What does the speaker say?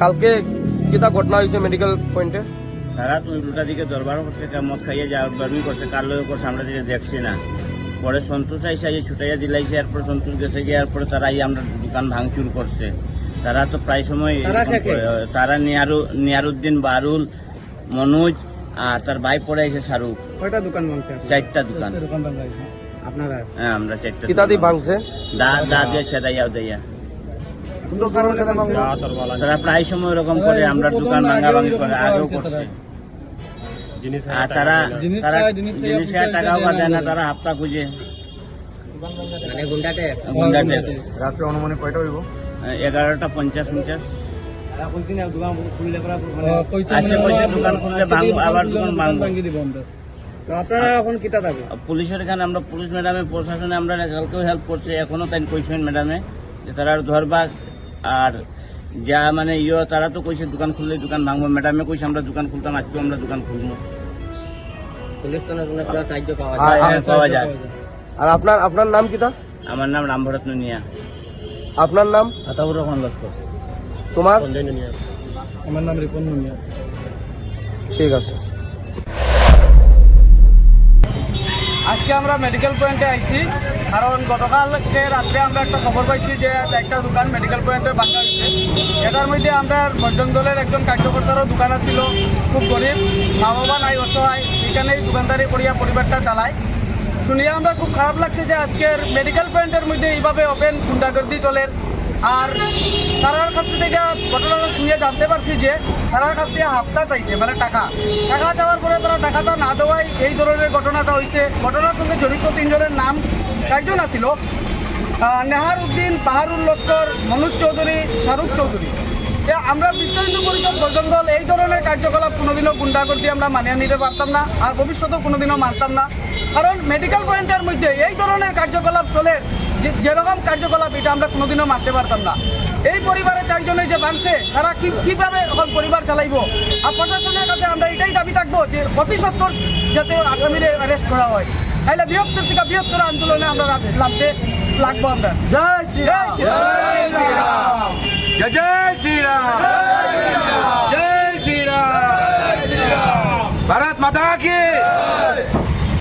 কালকে কিতা ঘটনা হয়েছে মেডিকেল পয়েন্টে তারা তো উল্টা দিকে দরবার করছে কা মদ খাইয়ে যা বার্মি করছে কার লগে করছে আমরা দিকে দেখছি না। পরে সন্তোষ আইসা যে ছুটাইয়া দিলাইছে এরপর সন্তোষ গেছে গিয়ে এরপরে তারা আমরা দোকান ভাঙচুর করছে। তারা তো প্রায় সময় তারা নিয়ারু নিয়ারুদ্দিন বারুল মনোজ আর তার ভাই পড়ে আছে শাহরুখ। কয়টা দোকান ভাঙছে? চারটা দোকান। আপনারা? হ্যাঁ আমরা চারটা কিতা দিয়ে ভাঙছে? দা দা দিয়ে সেদাইয়া দেয়া তারা প্রায় সময় এরকম করে আমরা দোকান ভাঙা ভাঙি করে আগেও করছে। আর তারা তারা জিনিস খায় টাকাও না। তারা হাপ্তা খুঁজে। মানে রাত্রে অনুমানে কয়টা হইব? এগারোটা পঞ্চাশ পুলিশের এখানে আমরা পুলিশ ম্যাডামে প্রশাসনে আমরা কালকেও হেল্প করছে এখনও তাই কইছেন ম্যাডামে যে তারা ধরবা আর যা মানে ইয়ে তারা তো কইছে দোকান খুললে দোকান ভাঙবো। ম্যাডামে কইছে আমরা দোকান খুলতাম আজকেও আমরা দোকান খুলবো। পুলিশ তো না পুরো সাহায্য পাওয়া হ্যাঁ, হ্যাঁ, পাওয়া যায়। আর আপনার আপনার নাম কিতা আমার নাম রামভরত নুনিয়া। আপনার নাম? আতাউর রহমান লস্কর। তোমার? আমার নাম রিপন মুনিয়া ঠিক আছে। আজকে আমরা মেডিকেল পয়েন্টে আইছি। কারণ গতকালকে রাত্রে আমরা একটা খবর পাইছি যে একটা দোকান মেডিকেল পয়েন্টে ভাঙা হয়েছে। এটার মধ্যে আমরা বজরং দলের একজন কার্যকর্তারও দোকান আছিল, খুব গরিব মা বাবা নাই, অসহায়, এখানেই দোকানদারি করিয়া পরিবারটা চালায়। শুনিয়া আমরা খুব খারাপ লাগছে যে আজকের মেডিকেল পয়েন্টের মধ্যে এইভাবে ওপেন গুন্ডাগর্দি চলে। আর তারার কাছ থেকে ঘটনাটা শুনিয়ে জানতে পারছি যে তারার কাছ থেকে হাফতা চাইছে মানে টাকা। টাকা চাওয়ার পরে তারা টাকাটা না দেওয়ায় এই ধরনের ঘটনাটা হয়েছে। ঘটনার সঙ্গে জড়িত তিনজনের নাম চারজন আছিল। নেহার উদ্দিন পাহারুল লস্কর, মনোজ চৌধুরী, শাহরুখ চৌধুরী। আমরা বিশ্ব হিন্দু পরিষদ বজরঙ্গল এই ধরনের কার্যকলাপ কোনোদিনও গুন্ডাগর্দি আমরা মানিয়ে নিতে পারতাম না, আর ভবিষ্যতেও কোনোদিনও মানতাম না। কারণ মেডিকেল পয়েন্টের মধ্যে এই ধরনের কার্যকলাপ চলে যেরকম কার্যকলাপ এটা আমরা কোনোদিনও মানতে পারতাম না। এই পরিবারের চারজনে যে ভাঙছে তারা কি কীভাবে এখন পরিবার চালাইব? আর প্রশাসনের কাছে আমরা এটাই দাবি থাকব যে অতি সত্তর যাতে আসামিরে অ্যারেস্ট করা হয়। তাহলে বৃহত্তর থেকে বৃহত্তর আন্দোলনে আমরা নামতে লাগবো আমরা। জয় শ্রী জয় শ্রী জয়।